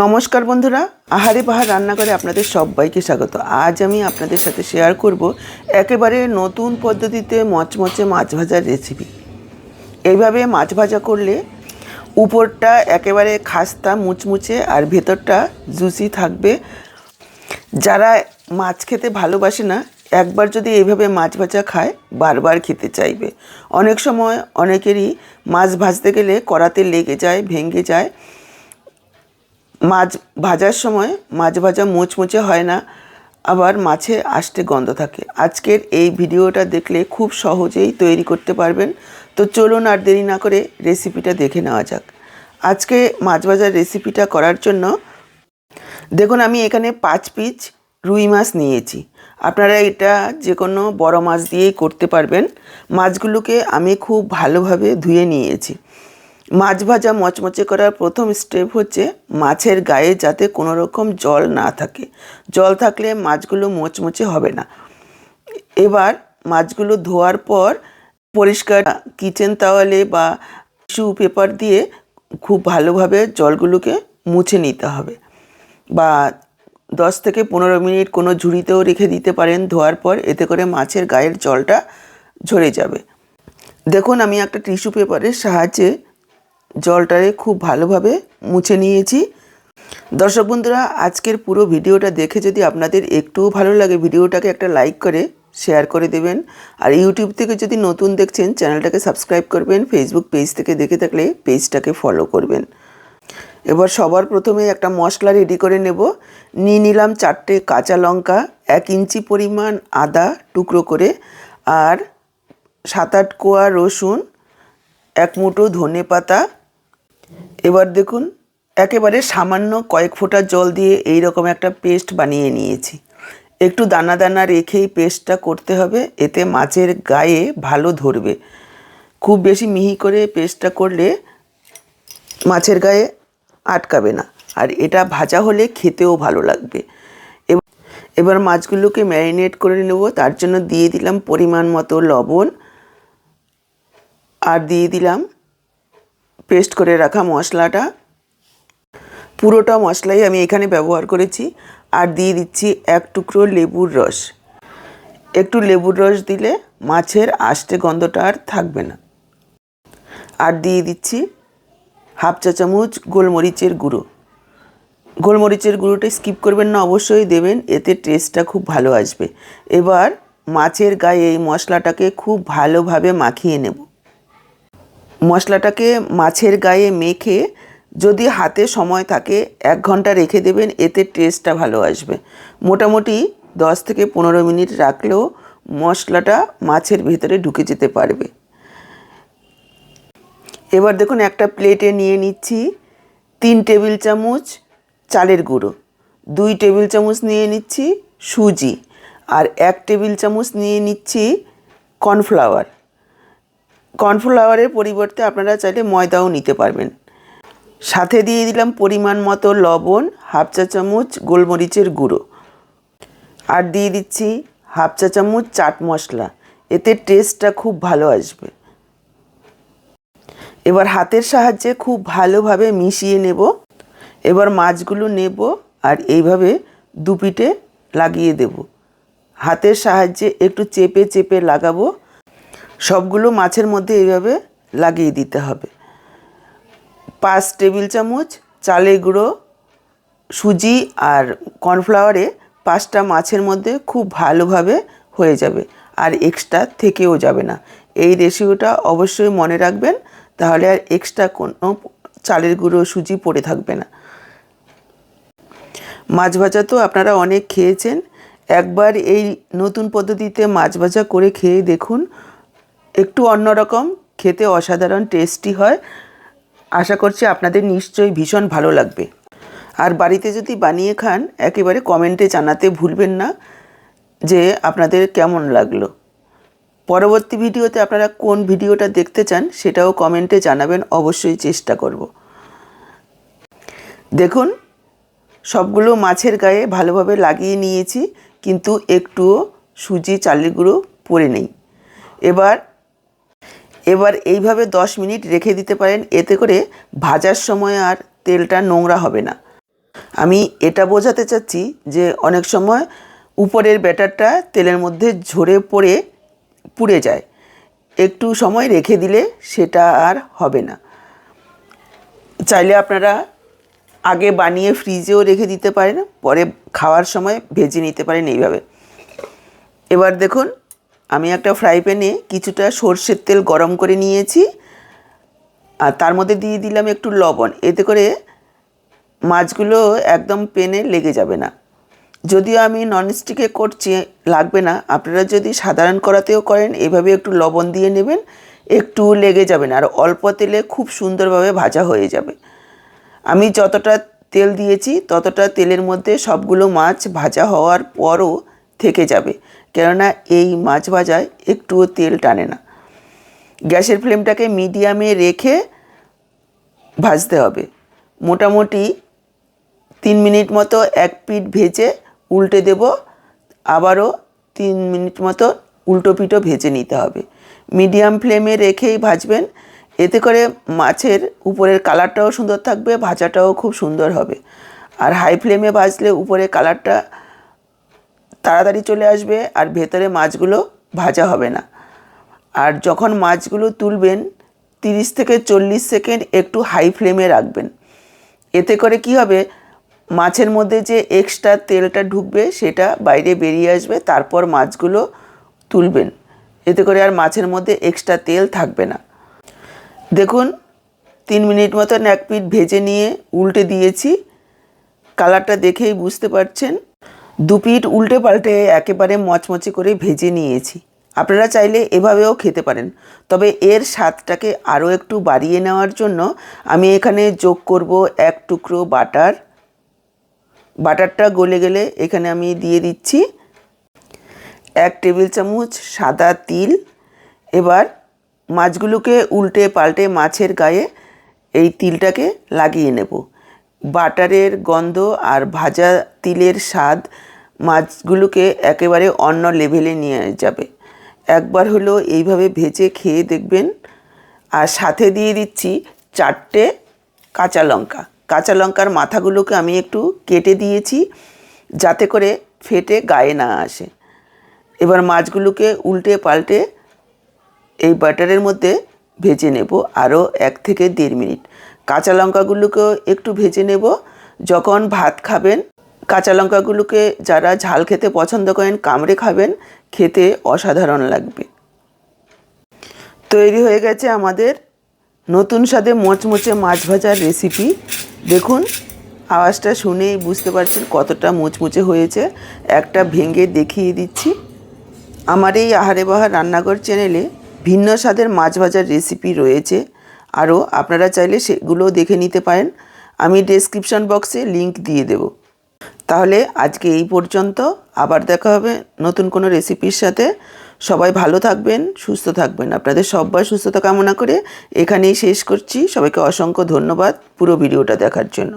নমস্কার বন্ধুরা, আহারে পাহাড় রান্না করে আপনাদের সবাইকে স্বাগত। আজ আমি আপনাদের সাথে শেয়ার করব একেবারে নতুন পদ্ধতিতে মচমচে মাছ ভাজার রেসিপি এইভাবে মাছ ভাজা করলে উপরটা একেবারে খাস্তা, মুচমুচে আর ভেতরটা জুসি থাকবে। যারা মাছ খেতে ভালোবাসে না, একবার যদি এইভাবে মাছ ভাজা খায়, বারবার খেতে চাইবে। অনেক সময় অনেকেরই মাছ ভাজতে গেলে কড়াতে লেগে যায়, ভেঙে যায়। মাছ ভাজার সময় মাছ ভাজা মুচমুচে হয় না, আবার মাছে আষ্টে গন্ধ থাকে। আজকের এই ভিডিওটা দেখলে খুব সহজেই তৈরি করতে পারবেন। তো চলুন আর দেরি না করে রেসিপিটা দেখে নেওয়া যাক। আজকে মাছ ভাজার রেসিপিটা করার জন্য দেখুন, আমি এখানে পাঁচ পিস রুই মাছ নিয়েছি। আপনারা এটা যে কোনো বড় মাছ দিয়েই করতে পারবেন। মাছগুলোকে আমি খুব ভালোভাবে ধুয়ে নিয়েছি। মাছ ভাজা মচমচে করার প্রথম স্টেপ হচ্ছে মাছের গায়ে যাতে কোনো রকম জল না থাকে। জল থাকলে মাছগুলো মচমচে হবে না। এবার মাছগুলো ধোয়ার পর পরিষ্কার কিচেন তাওয়ালে বা টিস্যু পেপার দিয়ে খুব ভালোভাবে জলগুলোকে মুছে নিতে হবে। বা দশ থেকে পনেরো মিনিট কোনো ঝুড়িতেও রেখে দিতে পারেন ধোয়ার পর, এতে করে মাছের গায়ের জলটা ঝরে যাবে। দেখুন, আমি একটা টিস্যু পেপারের সাহায্যে জলটারে খুব ভালোভাবে মুছে নিয়েছি। দর্শক বন্ধুরা, আজকের পুরো ভিডিওটা দেখে যদি আপনাদের একটুও ভালো লাগে, ভিডিওটাকে একটা লাইক করে শেয়ার করে দেবেন। আর ইউটিউব থেকে যদি নতুন দেখছেন চ্যানেলটাকে সাবস্ক্রাইব করবেন ফেসবুক পেজ থেকে দেখে থাকলে পেজটাকে ফলো করবেন। এবার সবার প্রথমে একটা মশলা রেডি করে নেব। নিয়ে নিলাম চারটে কাঁচা লঙ্কা, এক ইঞ্চি পরিমাণ আদা টুকরো করে, আর সাত আট কোয়া রসুন, এক মুঠো ধনে পাতা এবার দেখুন, একেবারে সামান্য কয়েক ফোঁটা জল দিয়ে এই রকম একটা পেস্ট বানিয়ে নিয়েছি। একটু দানা দানা রেখেই পেস্টটা করতে হবে, এতে মাছের গায়ে ভালো ধরবে। খুব বেশি মিহি করে পেস্টটা করলে মাছের গায়ে আটকাবে না, আর এটা ভাজা হলে খেতেও ভালো লাগবে। এব- এবার মাছগুলোকে ম্যারিনেট করে নেব, তার জন্য দিয়ে দিলাম পরিমাণ মতো লবণ, আর দিয়ে দিলাম পেস্ট করে রাখা মশলাটা। পুরোটা মশলাই আমি এখানে ব্যবহার করেছি। আর দিয়ে দিচ্ছি এক টুকরো লেবুর রস। একটু লেবুর রস দিলে মাছের আষ্টে গন্ধটা আর থাকবে না। আর দিয়ে দিচ্ছি হাফ চা চামচ গোলমরিচের গুঁড়ো। গোলমরিচের গুঁড়োটা স্কিপ করবেন না, অবশ্যই দেবেন, এতে টেস্টটা খুব ভালো আসবে। এবার মাছের গায়ে এই মশলাটাকে খুব ভালোভাবে মাখিয়ে নেব। মশলাটাকে মাছের গায়ে মেখে যদি হাতে সময় থাকে, এক ঘণ্টা রেখে দেবেন, এতে টেস্টটা ভালো আসবে। মোটামুটি দশ থেকে পনেরো মিনিট রাখলেও মশলাটা মাছের ভেতরে ঢুকে যেতে পারবে। এবার দেখুন, একটা প্লেটে নিয়ে নিচ্ছি তিন টেবিল চামচ চালের গুঁড়ো, দুই টেবিল চামচ নিয়ে নিচ্ছি সুজি, আর এক টেবিল চামচ নিয়ে নিচ্ছি কর্নফ্লাওয়ার। কর্নফ্লাওয়ারের পরিবর্তে আপনারা চাইলে ময়দাও নিতে পারবেন। সাথে দিয়ে দিলাম পরিমাণ মতো লবণ, হাফ চা চামচ গোলমরিচের গুঁড়ো। আর দিয়ে দিচ্ছি হাফ চা চামচ চাট মশলা, এতে টেস্টটা খুব ভালো আসবে। এবার হাতের সাহায্যে খুব ভালোভাবে মিশিয়ে নেব। এবার মাছগুলো নেব আর এইভাবে দুপিটে লাগিয়ে দেব। হাতের সাহায্যে একটু চেপে চেপে লাগাবো। সবগুলো মাছের মধ্যে এইভাবে লাগিয়ে দিতে হবে। পাঁচ টেবিল চামচ চালের গুঁড়ো, সুজি আর কর্নফ্লাওয়ারে পাঁচটা মাছের মধ্যে খুব ভালোভাবে হয়ে যাবে আর এক্সট্রা থেকেও যাবে না। এই রেসিপিটা অবশ্যই মনে রাখবেন, তাহলে আর এক্সট্রা কোনো চালের গুঁড়ো, সুজি পড়ে থাকবে না। মাছ ভাজা তো আপনারা অনেক খেয়েছেন, একবার এই নতুন পদ্ধতিতে মাছ ভাজা করে খেয়ে দেখুন একটু অন্যরকম খেতে অসাধারণ টেস্টি হয়। আশা করছি আপনাদের নিশ্চয়ই ভীষণ ভালো লাগবে। আর বাড়িতে যদি বানিয়ে খান, একেবারে কমেন্টে জানাতে ভুলবেন না যে আপনাদের কেমন লাগল। পরবর্তী ভিডিওতে আপনারা কোন ভিডিওটা দেখতে চান, সেটাও কমেন্টে জানাবেন, অবশ্যই চেষ্টা করব। দেখুন, সবগুলো মাছের গায়ে ভালোভাবে লাগিয়ে নিয়েছি, কিন্তু একটুও সুজি, চালের গুঁড়ো পরে নেই। এবার এবার এইভাবে দশ মিনিট রেখে দিতে পারেন, এতে করে ভাজার সময় আর তেলটা নোংরা হবে না। আমি এটা বোঝাতে চাচ্ছি যে অনেক সময় উপরের ব্যাটারটা তেলের মধ্যে ঝরে পড়ে পুড়ে যায়। একটু সময় রেখে দিলে সেটা আর হবে না। চাইলে আপনারা আগে বানিয়ে ফ্রিজেও রেখে দিতে পারেন, পরে খাওয়ার সময় ভেজে নিতে পারেন এইভাবে। এবার দেখুন আমি একটা ফ্রাই প্যানে কিছুটা সর্ষের তেল গরম করে নিয়েছি আর তার মধ্যে দিয়ে দিলাম একটু লবণ। এতে করে মাছগুলো একদম পেনে লেগে যাবে না। যদিও আমি ননস্টিকে করছি, লাগবে না। আপনারা যদি সাধারণ করাতেও করেন, এভাবে একটু লবণ দিয়ে নেবেন, একটু লেগে যাবে না। আর অল্প তেলে খুব সুন্দরভাবে ভাজা হয়ে যাবে। আমি যতটা তেল দিয়েছি, ততটা তেলের মধ্যে সবগুলো মাছ ভাজা হওয়ার পরও থেকে যাবে। কেননা এই মাছ ভাজায় একটুও তেল টানে না। গ্যাসের ফ্লেমটাকে মিডিয়ামে রেখে ভাজতে হবে। মোটামুটি তিন মিনিট মতো এক পিঠ ভেজে উল্টে দেব। আবারও তিন মিনিট মতো উল্টো পিঠও ভেজে নিতে হবে। মিডিয়াম ফ্লেমে রেখেই ভাজবেন। এতে করে মাছের উপরের কালারটাও সুন্দর থাকবে, ভাজাটাও খুব সুন্দর হবে। আর হাই ফ্লেমে ভাজলে উপরে কালারটা তাড়াতাড়ি চলে আসবে আর ভেতরে মাছগুলো ভাজা হবে না। আর যখন মাছগুলো তুলবেন, তিরিশ থেকে চল্লিশ সেকেন্ড একটু হাই ফ্লেমে রাখবেন। এতে করে কি হবে, মাছের মধ্যে যে এক্সট্রা তেলটা ঢুকবে সেটা বাইরে বেরিয়ে আসবে, তারপর মাছগুলো তুলবেন। এতে করে আর মাছের মধ্যে এক্সট্রা তেল থাকবে না। দেখুন, তিন মিনিট মতন এক পিঠ ভেজে নিয়ে উল্টে দিয়েছি। কালারটা দেখেই বুঝতে পারছেন। দু পিঠ উল্টে পাল্টে একেবারে মচমচে করে ভেজে নিয়েছি। আপনারা চাইলে এভাবেও খেতে পারেন। তবে এর স্বাদটাকে আরও একটু বাড়িয়ে নেওয়ার জন্য আমি এখানে যোগ করব এক টুকরো বাটার। বাটারটা গলে গেলে এখানে আমি দিয়ে দিচ্ছি এক টেবিল চামচ সাদা তিল। এবার মাছগুলোকে উল্টে পাল্টে মাছের গায়ে এই তিলটাকে লাগিয়ে নেব। বাটারের গন্ধ আর ভাজা তিলের স্বাদ মাছগুলোকে একেবারে অন্য লেভেলে নিয়ে যাবে। একবার হলো এইভাবে ভেজে খেয়ে দেখবেন। আর সাথে দিয়ে দিচ্ছি চারটে কাঁচা লঙ্কা। কাঁচা লঙ্কার মাথাগুলোকে আমি একটু কেটে দিয়েছি যাতে করে ফেটে গায়ে না আসে। এবার মাছগুলোকে উল্টে পাল্টে এই বাটারের মধ্যে ভেজে নেব আরও এক থেকে দেড় মিনিট। কাঁচা লঙ্কাগুলোকেও একটু ভেজে নেব। যখন ভাত খাবেন, কাঁচা লঙ্কাগুলোকে যারা ঝাল খেতে পছন্দ করেন, কামড়ে খাবেন, খেতে অসাধারণ লাগবে। তৈরি হয়ে গেছে আমাদের নতুন স্বাদে মোচমোচে মাছ ভাজার রেসিপি। দেখুন, আওয়াজটা শুনেই বুঝতে পারছেন কতটা মুচমুচে হয়েছে। একটা ভেঙে দেখিয়ে দিচ্ছি। আমার এই আহারে বাহার রান্নাঘর চ্যানেলে ভিন্ন স্বাদের মাছ ভাজার রেসিপি রয়েছে। আরও আপনারা চাইলে সেগুলোও দেখে নিতে পারেন। আমি ডেসক্রিপশন বক্সে লিংক দিয়ে দেব। তাহলে আজকে এই পর্যন্ত। আবার দেখা হবে নতুন কোনো রেসিপির সাথে। সবাই ভালো থাকবেন, সুস্থ থাকবেন। আপনাদের সবাই সুস্থতা কামনা করে এখানেই শেষ করছি। সবাইকে অসংখ্য ধন্যবাদ পুরো ভিডিওটা দেখার জন্য।